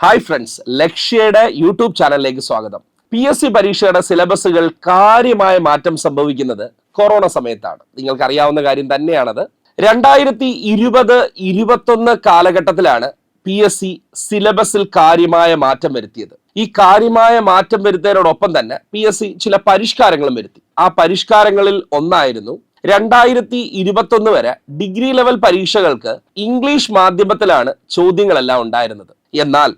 Hi friends ലക്ഷ്യയുടെ YouTube ചാനലിലേക്ക് സ്വാഗതം. P S C പരീക്ഷയുടെ സിലബസുകൾ കാര്യമായ മാറ്റം സംഭവിക്കുന്നത് കൊറോണ സമയത്താണ്. നിങ്ങൾക്ക് അറിയാവുന്ന കാര്യം തന്നെയാണത്. രണ്ടായിരത്തി ഇരുപത് ഇരുപത്തൊന്ന് കാലഘട്ടത്തിലാണ് പി എസ് സി സിലബസിൽ കാര്യമായ മാറ്റം വരുത്തിയത്. ഈ കാര്യമായ മാറ്റം വരുത്തിയതിനോടൊപ്പം തന്നെ പി എസ് സി ചില പരിഷ്കാരങ്ങളും വരുത്തി. ആ പരിഷ്കാരങ്ങളിൽ ഒന്നായിരുന്നു രണ്ടായിരത്തി ഇരുപത്തൊന്ന് വരെ ഡിഗ്രി ലെവൽ പരീക്ഷകൾക്ക് ഇംഗ്ലീഷ് മാധ്യമത്തിലാണ് ചോദ്യങ്ങളെല്ലാം ഉണ്ടായിരുന്നത്. എന്നാൽ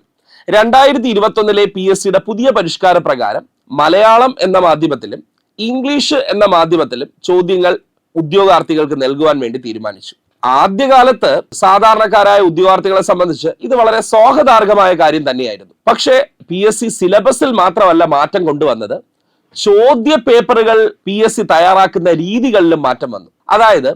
രണ്ടായിരത്തി ഇരുപത്തൊന്നിലെ പി എസ് സിയുടെ പുതിയ പരിഷ്കാര പ്രകാരം മലയാളം എന്ന മാധ്യമത്തിലും ഇംഗ്ലീഷ് എന്ന മാധ്യമത്തിലും ചോദ്യങ്ങൾ ഉദ്യോഗാർത്ഥികൾക്ക് നൽകുവാൻ വേണ്ടി തീരുമാനിച്ചു. ആദ്യകാലത്ത് സാധാരണക്കാരായ ഉദ്യോഗാർത്ഥികളെ സംബന്ധിച്ച് ഇത് വളരെ സ്വാഗതാർഹമായ കാര്യം തന്നെയായിരുന്നു. പക്ഷേ പി എസ് സി സിലബസിൽ മാത്രമല്ല മാറ്റം കൊണ്ടുവന്നത്. ചോദ്യ പേപ്പറുകൾ പി എസ് സി തയ്യാറാക്കുന്ന രീതികളിലും മാറ്റം വന്നു. അതായത്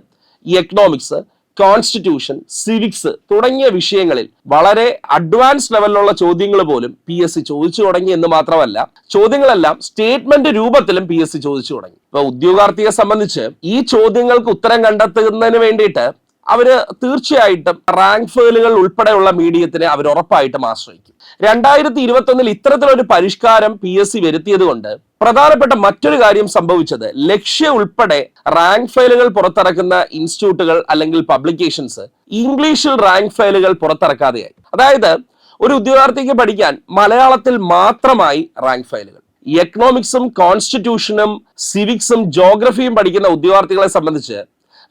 എക്കണോമിക്സ് കോൺസ്റ്റിറ്റ്യൂഷൻ സിവിക്സ് തുടങ്ങിയ വിഷയങ്ങളിൽ വളരെ അഡ്വാൻസ് ലെവലിലുള്ള ചോദ്യങ്ങൾ പോലും പി എസ് സി ചോദിച്ചു തുടങ്ങി എന്ന് മാത്രമല്ല ചോദ്യങ്ങളെല്ലാം സ്റ്റേറ്റ്മെന്റ് രൂപത്തിലും പി എസ് സി ചോദിച്ചു തുടങ്ങി. ഇപ്പൊ ഉദ്യോഗാർത്ഥിയെ സംബന്ധിച്ച് ഈ ചോദ്യങ്ങൾക്ക് ഉത്തരം കണ്ടെത്തുന്നതിന് വേണ്ടിയിട്ട് അവർ തീർച്ചയായിട്ടും റാങ്ക് ഫേലുകൾ ഉൾപ്പെടെയുള്ള മീഡിയത്തിനെ അവർ ഉറപ്പായിട്ടും ആശ്രയിക്കും. രണ്ടായിരത്തി ഇരുപത്തി ഒന്നിൽ ഇത്തരത്തിലൊരു പരിഷ്കാരം പി എസ് സി വരുത്തിയത് കൊണ്ട് പ്രധാനപ്പെട്ട മറ്റൊരു കാര്യം സംഭവിച്ചത് ലക്ഷ്യ ഉൾപ്പെടെ റാങ്ക് ഫയലുകൾ പുറത്തിറക്കുന്ന ഇൻസ്റ്റിറ്റ്യൂട്ടുകൾ അല്ലെങ്കിൽ പബ്ലിക്കേഷൻസ് ഇംഗ്ലീഷിൽ റാങ്ക് ഫയലുകൾ പുറത്തിറക്കാതെയായി. അതായത് ഒരു ഉദ്യോഗാർത്ഥിക്ക് പഠിക്കാൻ മലയാളത്തിൽ മാത്രമായി റാങ്ക് ഫയലുകൾ എക്കണോമിക്സും കോൺസ്റ്റിറ്റ്യൂഷനും സിവിക്സും ജോഗ്രഫിയും പഠിക്കുന്ന ഉദ്യോഗാർത്ഥികളെ സംബന്ധിച്ച്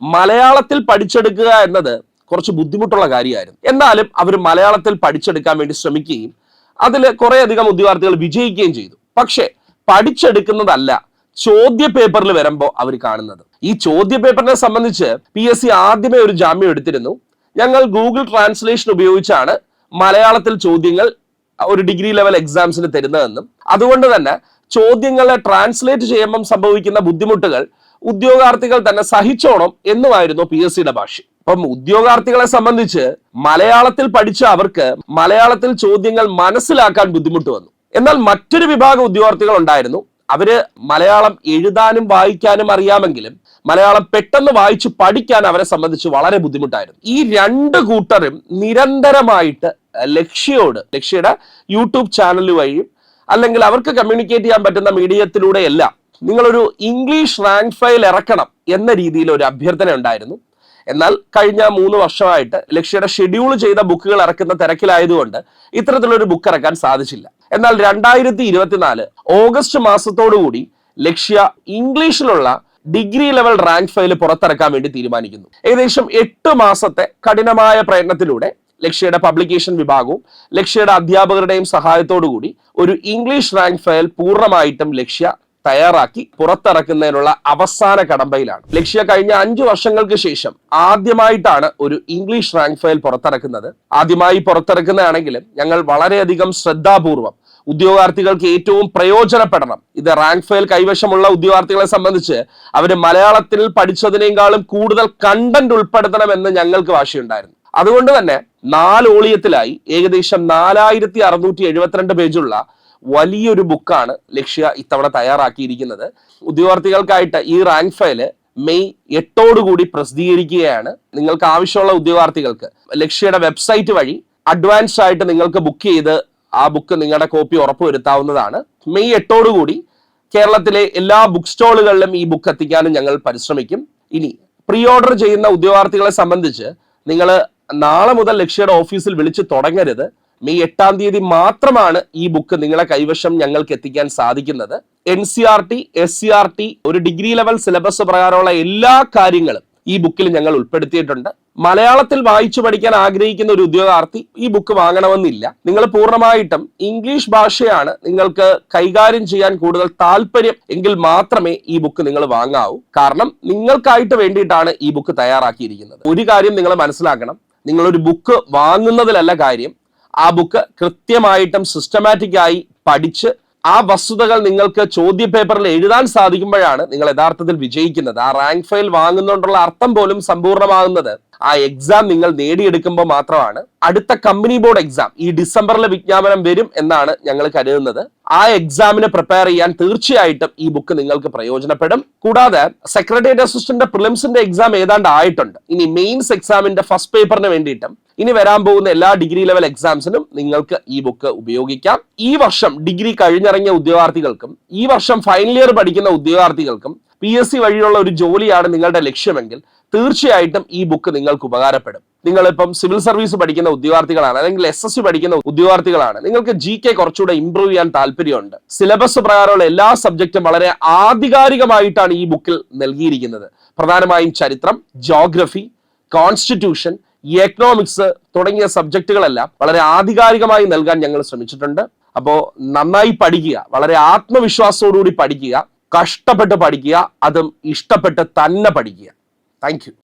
മലയാളത്തിൽ പഠിച്ചെടുക്കുക എന്നത് കുറച്ച് ബുദ്ധിമുട്ടുള്ള കാര്യമായിരുന്നു. എന്നാലും അവർ മലയാളത്തിൽ പഠിച്ചെടുക്കാൻ വേണ്ടി ശ്രമിക്കുകയും അതിൽ കുറേയധികം ഉദ്യോഗാർത്ഥികൾ വിജയിക്കുകയും ചെയ്തു. പക്ഷേ പഠിച്ചെടുക്കുന്നതല്ല ചോദ്യ പേപ്പറിൽ വരുമ്പോൾ അവർ കാണുന്നത്. ഈ ചോദ്യ പേപ്പറിനെ സംബന്ധിച്ച് പി എസ് സി ആദ്യമേ ഒരു ജാമ്യം എടുത്തിരുന്നു. ഞങ്ങൾ ഗൂഗിൾ ട്രാൻസ്ലേഷൻ ഉപയോഗിച്ചാണ് മലയാളത്തിൽ ചോദ്യങ്ങൾ ഒരു ഡിഗ്രി ലെവൽ എക്സാംസിന് തരുന്നതെന്നും അതുകൊണ്ട് തന്നെ ചോദ്യങ്ങളെ ട്രാൻസ്ലേറ്റ് ചെയ്യുമ്പം സംഭവിക്കുന്ന ബുദ്ധിമുട്ടുകൾ ഉദ്യോഗാർത്ഥികൾ തന്നെ സഹിച്ചോണം എന്നുമായിരുന്നു പി എസ് സിയുടെ ഭാഷ. അപ്പം ഉദ്യോഗാർത്ഥികളെ സംബന്ധിച്ച് മലയാളത്തിൽ പഠിച്ച അവർക്ക് മലയാളത്തിൽ ചോദ്യങ്ങൾ മനസ്സിലാക്കാൻ ബുദ്ധിമുട്ട് വന്നു. എന്നാൽ മറ്റൊരു വിഭാഗം ഉദ്യോഗാർത്ഥികൾ ഉണ്ടായിരുന്നു. അവർ മലയാളം എഴുതാനും വായിക്കാനും അറിയാമെങ്കിലും മലയാളം പെട്ടെന്ന് വായിച്ച് പഠിക്കാൻ അവരെ സംബന്ധിച്ച് വളരെ ബുദ്ധിമുട്ടായിരുന്നു. ഈ രണ്ട് കൂട്ടരും നിരന്തരമായിട്ട് ലക്ഷ്യയോട് ലക്ഷ്യയുടെ യൂട്യൂബ് ചാനൽ വഴിയും അല്ലെങ്കിൽ അവർക്ക് കമ്മ്യൂണിക്കേറ്റ് ചെയ്യാൻ പറ്റുന്ന മീഡിയത്തിലൂടെയെല്ലാം നിങ്ങളൊരു ഇംഗ്ലീഷ് റാങ്ക് ഫയൽ ഇറക്കണം എന്ന രീതിയിൽ ഒരു അഭ്യർത്ഥന ഉണ്ടായിരുന്നു. എന്നാൽ കഴിഞ്ഞ മൂന്ന് വർഷമായിട്ട് ലക്ഷ്യയുടെ ഷെഡ്യൂൾ ചെയ്ത ബുക്കുകൾ ഇറക്കുന്ന തിരക്കിലായതുകൊണ്ട് ഇത്തരത്തിലൊരു ബുക്ക് ഇറക്കാൻ സാധിച്ചില്ല. എന്നാൽ രണ്ടായിരത്തി ഇരുപത്തിനാല് ഓഗസ്റ്റ് മാസത്തോടുകൂടി ലക്ഷ്യ ഇംഗ്ലീഷിലുള്ള ഡിഗ്രി ലെവൽ റാങ്ക് ഫയൽ പുറത്തിറക്കാൻ വേണ്ടി തീരുമാനിക്കുന്നു. ഏകദേശം എട്ട് മാസത്തെ കഠിനമായ പ്രയത്നത്തിലൂടെ ലക്ഷ്യയുടെ പബ്ലിക്കേഷൻ വിഭാഗവും ലക്ഷ്യയുടെ അധ്യാപകരുടെയും സഹായത്തോടു കൂടി ഒരു ഇംഗ്ലീഷ് റാങ്ക് ഫയൽ പൂർണമായിട്ടും ലക്ഷ്യ തയ്യാറാക്കി പുറത്തിറക്കുന്നതിനുള്ള അവസാന കടമ്പയിലാണ്. ലക്ഷ്യ കഴിഞ്ഞ അഞ്ചു വർഷങ്ങൾക്ക് ശേഷം ആദ്യമായിട്ടാണ് ഒരു ഇംഗ്ലീഷ് റാങ്ക് ഫയൽ പുറത്തിറക്കുന്നത്. ആദ്യമായി പുറത്തിറക്കുന്നതാണെങ്കിലും ഞങ്ങൾ വളരെയധികം ശ്രദ്ധാപൂർവം ഉദ്യോഗാർത്ഥികൾക്ക് ഏറ്റവും പ്രയോജനപ്പെടണം. ഇത് റാങ്ക് ഫയൽ കൈവശമുള്ള ഉദ്യോഗാർത്ഥികളെ സംബന്ധിച്ച് അവർ മലയാളത്തിൽ പഠിച്ചതിനേക്കാളും കൂടുതൽ കണ്ടന്റ് ഉൾപ്പെടുത്തണമെന്ന് ഞങ്ങൾക്ക് വാശിയുണ്ടായിരുന്നു. അതുകൊണ്ട് തന്നെ നാല് ഓളിയത്തിലായി ഏകദേശം നാലായിരത്തി അറുന്നൂറ്റി എഴുപത്തിരണ്ട് പേജുള്ള വലിയൊരു ബുക്കാണ് ലക്ഷ്യ ഇത്തവണ തയ്യാറാക്കിയിരിക്കുന്നത്. ഉദ്യോഗാർത്ഥികൾക്കായിട്ട് ഈ റാങ്ക് ഫയൽ മെയ് എട്ടോടുകൂടി പ്രസിദ്ധീകരിക്കുകയാണ്. നിങ്ങൾക്ക് ആവശ്യമുള്ള ഉദ്യോഗാർത്ഥികൾക്ക് ലക്ഷ്യയുടെ വെബ്സൈറ്റ് വഴി അഡ്വാൻസ് ആയിട്ട് നിങ്ങൾക്ക് ബുക്ക് ചെയ്ത് ആ ബുക്ക് നിങ്ങളുടെ കോപ്പി ഉറപ്പുവരുത്താവുന്നതാണ്. മെയ് എട്ടോടുകൂടി കേരളത്തിലെ എല്ലാ ബുക്ക് സ്റ്റോളുകളിലും ഈ ബുക്ക് എത്തിക്കാനും ഞങ്ങൾ പരിശ്രമിക്കും. ഇനി പ്രീ ഓർഡർ ചെയ്യുന്ന ഉദ്യോഗാർത്ഥികളെ സംബന്ധിച്ച് നിങ്ങൾ നാളെ മുതൽ ലക്ഷ്യയുടെ ഓഫീസിൽ വിളിച്ച് തുടങ്ങരുത്. മെയ് എട്ടാം തീയതി മാത്രമാണ് ഈ ബുക്ക് നിങ്ങളെ കൈവശം ഞങ്ങൾക്ക് എത്തിക്കാൻ സാധിക്കുന്നത്. N C R T S C R T ഒരു ഡിഗ്രി ലെവൽ സിലബസ് പ്രകാരമുള്ള എല്ലാ കാര്യങ്ങളും ഈ ബുക്കിൽ ഞങ്ങൾ ഉൾപ്പെടുത്തിയിട്ടുണ്ട്. മലയാളത്തിൽ വായിച്ചു പഠിക്കാൻ ആഗ്രഹിക്കുന്ന ഒരു ഉദ്യോഗാർത്ഥി ഈ ബുക്ക് വാങ്ങണമെന്നില്ല. നിങ്ങൾ പൂർണമായിട്ടും ഇംഗ്ലീഷ് ഭാഷയാണ് നിങ്ങൾക്ക് കൈകാര്യം ചെയ്യാൻ കൂടുതൽ താല്പര്യം എങ്കിൽ മാത്രമേ ഈ ബുക്ക് നിങ്ങൾ വാങ്ങാവൂ. കാരണം നിങ്ങൾക്കായിട്ട് വേണ്ടിയിട്ടാണ് ഈ ബുക്ക് തയ്യാറാക്കിയിരിക്കുന്നത്. ഒരു കാര്യം നിങ്ങൾ മനസ്സിലാക്കണം. നിങ്ങളൊരു ബുക്ക് വാങ്ങുന്നതിലല്ല കാര്യം. ആ ബുക്ക് കൃത്യമായിട്ടും സിസ്റ്റമാറ്റിക് ആയി പഠിച്ച് ആ വസ്തുതകൾ നിങ്ങൾക്ക് ചോദ്യ പേപ്പറിൽ എഴുതാൻ സാധിക്കുമ്പോഴാണ് നിങ്ങൾ യഥാർത്ഥത്തിൽ വിജയിക്കുന്നത്. ആ റാങ്ക് ഫയൽ വാങ്ങുന്നതുകൊണ്ടുള്ള അർത്ഥം പോലും സമ്പൂർണമാകുന്നത്. ആ എക്സാം നിങ്ങൾ നേടിയെടുക്കുമ്പോൾ മാത്രമാണ് അടുത്ത കമ്പനി ബോർഡ് എക്സാം ഈ ഡിസംബറിലെ വിജ്ഞാപനം വരും എന്നാണ് ഞങ്ങൾ കരുതുന്നത്. ആ എക്സാമിന് പ്രിപ്പയർ ചെയ്യാൻ തീർച്ചയായിട്ടും ഈ ബുക്ക് നിങ്ങൾക്ക് പ്രയോജനപ്പെടും. കൂടാതെ സെക്രട്ടേറിയറ്റ് അസിസ്റ്റന്റ് പ്രിലിംസിന്റെ എക്സാം ഏതാണ്ട് ആയിട്ടുണ്ട്. ഇനി മെയിൻസ് എക്സാമിന്റെ ഫസ്റ്റ് പേപ്പറിന് വേണ്ടിയിട്ടും ഇനി വരാൻ പോകുന്ന എല്ലാ ഡിഗ്രി ലെവൽ എക്സാംസിനും നിങ്ങൾക്ക് ഈ ബുക്ക് ഉപയോഗിക്കാം. ഈ വർഷം ഡിഗ്രി കഴിഞ്ഞിറങ്ങിയ ഉദ്യോഗാർത്ഥികൾക്കും ഈ വർഷം ഫൈനൽ ഇയർ പഠിക്കുന്ന ഉദ്യോഗാർത്ഥികൾക്കും പി എസ് സി വഴിയുള്ള ഒരു ജോലിയാണ് നിങ്ങളുടെ ലക്ഷ്യമെങ്കിൽ തീർച്ചയായിട്ടും ഈ ബുക്ക് നിങ്ങൾക്ക് ഉപകാരപ്പെടും. നിങ്ങളിപ്പം സിവിൽ സർവീസ് പഠിക്കുന്ന ഉദ്യോഗാർത്ഥികളാണ് അല്ലെങ്കിൽ എസ് എസ് സി പഠിക്കുന്ന ഉദ്യോഗാർത്ഥികളാണ് നിങ്ങൾക്ക് ജി കെ കുറച്ചുകൂടെ ഇംപ്രൂവ് ചെയ്യാൻ താല്പര്യമുണ്ട്. സിലബസ് പ്രകാരമുള്ള എല്ലാ സബ്ജക്റ്റും വളരെ ആധികാരികമായിട്ടാണ് ഈ ബുക്കിൽ നൽകിയിരിക്കുന്നത്. പ്രധാനമായും ചരിത്രം ജോഗ്രഫി കോൺസ്റ്റിറ്റ്യൂഷൻ എക്കണോമിക്സ് തുടങ്ങിയ സബ്ജക്റ്റുകളെല്ലാം വളരെ ആധികാരികമായി നൽകാൻ ഞങ്ങൾ ശ്രമിച്ചിട്ടുണ്ട്. അപ്പോൾ നന്നായി പഠിക്കുക വളരെ ആത്മവിശ്വാസത്തോടുകൂടി പഠിക്കുക കഷ്ടപ്പെട്ട് പഠിക്കുക അതും ഇഷ്ടപ്പെട്ട് തന്നെ പഠിക്കുക. Thank you.